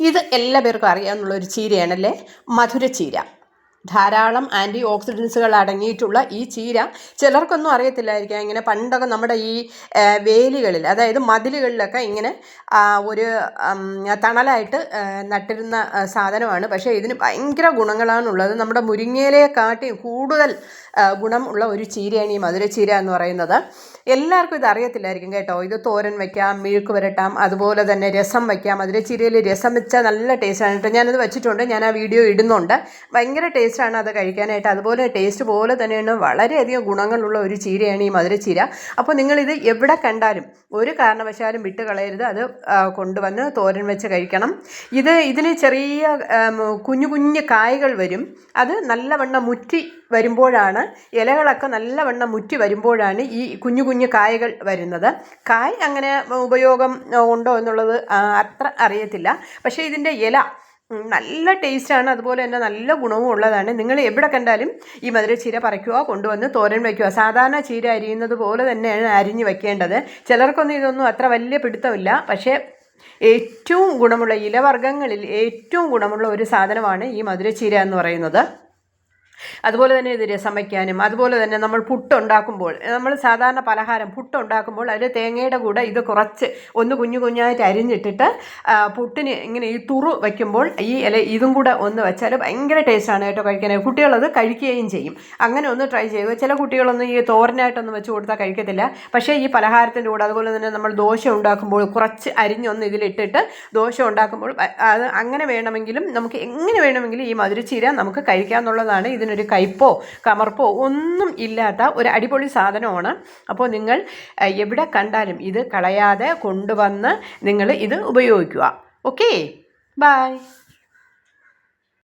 ഇത് എല്ലാ പേർക്കും അറിയാവുന്ന ഒരു ചീരയാണല്ലേ? മധുരച്ചീര. ധാരാളം ആന്റി ഓക്സിഡൻസുകൾ അടങ്ങിയിട്ടുള്ള ഈ ചീര ചിലർക്കൊന്നും അറിയത്തില്ലായിരിക്കാം. ഇങ്ങനെ പണ്ടൊക്കെ നമ്മുടെ ഈ വേലികളിൽ അതായത് മതിലുകളിലൊക്കെ ഇങ്ങനെ ഒരു തണലായിട്ട് നട്ടിരുന്ന സാധനമാണ്. പക്ഷേ ഇതിന് ഭയങ്കര ഗുണങ്ങളാണുള്ളത്. നമ്മുടെ മുരിങ്ങയിലെ കാട്ടി കൂടുതൽ ഗുണം ഉള്ള ഒരു ചീരയാണ് ഈ മധുരച്ചീര എന്ന് പറയുന്നത്. എല്ലാവർക്കും ഇത് അറിയത്തില്ലായിരിക്കും കേട്ടോ. ഇത് തോരൻ വയ്ക്കാം മെഴുക്ക് വരട്ടാം അതുപോലെ തന്നെ രസം വയ്ക്കാം മധുരച്ചീരയിൽ രസം വെച്ചാൽ നല്ല ടേസ്റ്റാണ് കേട്ടോ. ഞാനത് വെച്ചിട്ടുണ്ട്. ഞാൻ ആ വീഡിയോ ഇടുന്നുണ്ട്. ഭയങ്കര ടേസ്റ്റാണ് അത് കഴിക്കാനായിട്ട്. അതുപോലെ ടേസ്റ്റ് പോലെ തന്നെയാണ് വളരെയധികം ഗുണങ്ങളുള്ള ഒരു ചീരയാണ് ഈ മധുരച്ചീര. അപ്പോൾ നിങ്ങളിത് എവിടെ കണ്ടാലും ഒരു കാരണവശാലും വിട്ട് കളയരുത്. അത് കൊണ്ടുവന്ന് തോരൻ വെച്ച് കഴിക്കണം. ഇത് ഇതിന് ചെറിയ കുഞ്ഞു കുഞ്ഞു കായകൾ വരും. അത് നല്ലവണ്ണം മുറ്റി വരുമ്പോഴാണ് ഇലകളൊക്കെ നല്ലവണ്ണം മുറ്റി വരുമ്പോഴാണ് ഈ കുഞ്ഞു കുഞ്ഞു കായകൾ വരുന്നത്. കായ് അങ്ങനെ ഉപയോഗം ഉണ്ടോ എന്നുള്ളത് അത്ര അറിയത്തില്ല. പക്ഷേ ഇതിന്റെ ഇല നല്ല ടേസ്റ്റാണ്. അതുപോലെ തന്നെ നല്ല ഗുണവും ഉള്ളതാണ്. നിങ്ങൾ എവിടെ കണ്ടാലും ഈ മധുര ചീര പറിക്കുക കൊണ്ടുവന്ന് തോരൻ വയ്ക്കുക സാധാരണ ചീര അരിയുന്നത് പോലെ തന്നെയാണ് അരിഞ്ഞ് വയ്ക്കേണ്ടത് ചിലർക്കൊന്നും ഇതൊന്നും അത്ര വലിയ പിടുത്തമില്ല. പക്ഷേ ഏറ്റവും ഗുണമുള്ള ഇലവർഗങ്ങളിൽ ഏറ്റവും ഗുണമുള്ള ഒരു സാധനമാണ് ഈ മധുരച്ചീര എന്ന് പറയുന്നത്. അതുപോലെ തന്നെ ഇത് രസം വയ്ക്കാനും അതുപോലെ തന്നെ നമ്മൾ പുട്ടുണ്ടാക്കുമ്പോൾ നമ്മൾ സാധാരണ പലഹാരം പുട്ടുണ്ടാക്കുമ്പോൾ അതിൽ തേങ്ങയുടെ കൂടെ ഇത് കുറച്ച് ഒന്ന് കുഞ്ഞു കുഞ്ഞായിട്ട് അരിഞ്ഞിട്ടിട്ട് പുട്ടിന് ഇങ്ങനെ ഈ തുറു വയ്ക്കുമ്പോൾ ഈ ഇല ഇതും കൂടെ ഒന്ന് വെച്ചാൽ ഭയങ്കര ടേസ്റ്റാണ് കേട്ടോ കഴിക്കാൻ. കുട്ടികളത് കഴിക്കുകയും ചെയ്യും. അങ്ങനെ ഒന്ന് ട്രൈ ചെയ്യുക. ചില കുട്ടികളൊന്നും ഈ തോരനായിട്ടൊന്നും വെച്ച് കൊടുത്താൽ കഴിക്കത്തില്ല. പക്ഷേ ഈ പലഹാരത്തിന്റെ കൂടെ അതുപോലെ തന്നെ നമ്മൾ ദോശ ഉണ്ടാക്കുമ്പോൾ കുറച്ച് അരിഞ്ഞൊന്ന് ഇതിലിട്ടിട്ട് ദോശ ഉണ്ടാക്കുമ്പോൾ അത് അങ്ങനെ വേണമെങ്കിലും നമുക്ക് എങ്ങനെ വേണമെങ്കിലും ഈ മധുരച്ചീര നമുക്ക് കഴിക്കാമെന്നുള്ളതാണ് ഇതിനൊരു കയ്പോ കമർപ്പോ ഒന്നും ഇല്ലാത്ത ഒരു അടിപൊളി സാധനമാണ്. അപ്പോൾ നിങ്ങൾ എവിടെ കണ്ടാലും ഇത് കളയാതെ കൊണ്ടുവന്ന് നിങ്ങൾ ഇത് ഉപയോഗിക്കുക. ഓക്കേ? ബൈ.